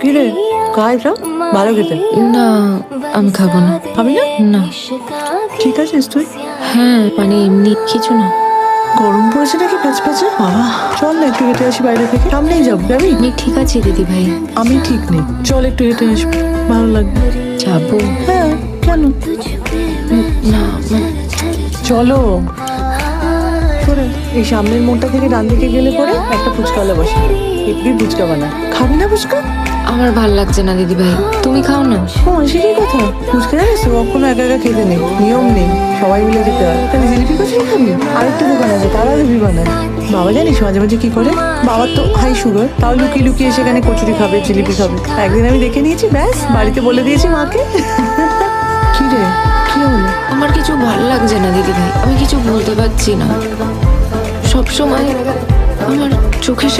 কি রে? কাজটা ভালো খেতে। না আমি খাব না। খাবি না? না। ঠিক আছিস তুই? হ্যাঁ মানে এমনি কিছু না। গরম পড়েছে নাকি প্যাচ প্যাচে বাবা চল না একটু হেঁটে আসি বাইরে থেকে। সামনেই যাব যাবি? আমি ঠিক আছি দিদি ভাই। আমি ঠিক নেই। চল একটু হেঁটে আসব ভালো লাগবে। যাব। হ্যাঁ কেন? না চলো। করে এই সামনের মোড়টা থেকে ডান দিকে গেলে পরে একটা ফুচকাওয়ালা বসে। একটু ফুচকা বানা খাবি না ফুচকা? আমার ভালো লাগছে না দিদি ভাই তুমি খাও না? ও সে কি কথা? ফুচকা জানিস কখনো একা একা খেতে নেই নিয়ম নেই সবাই মিলে যেতে হয়। তাহলে জিলিপি কোথায় খাবি? আরেকটা দোকান আছে তারা রুবি বানায়। বাবা জানিস মাঝে মাঝে কি করে? বাবার তো হাই সুগার তাও লুকিয়ে লুকিয়ে সেখানে কচুরি খাবে জিলিপি খাবে। একদিন আমি দেখে নিয়েছি ব্যাস বাড়িতে বলে দিয়েছি মাকে। কি রে? কি হলো? আমার কিছু ভালো লাগছে না দিদি ভাই আমি কিছু বলতে পারছি না। সব সময় আমার চোখের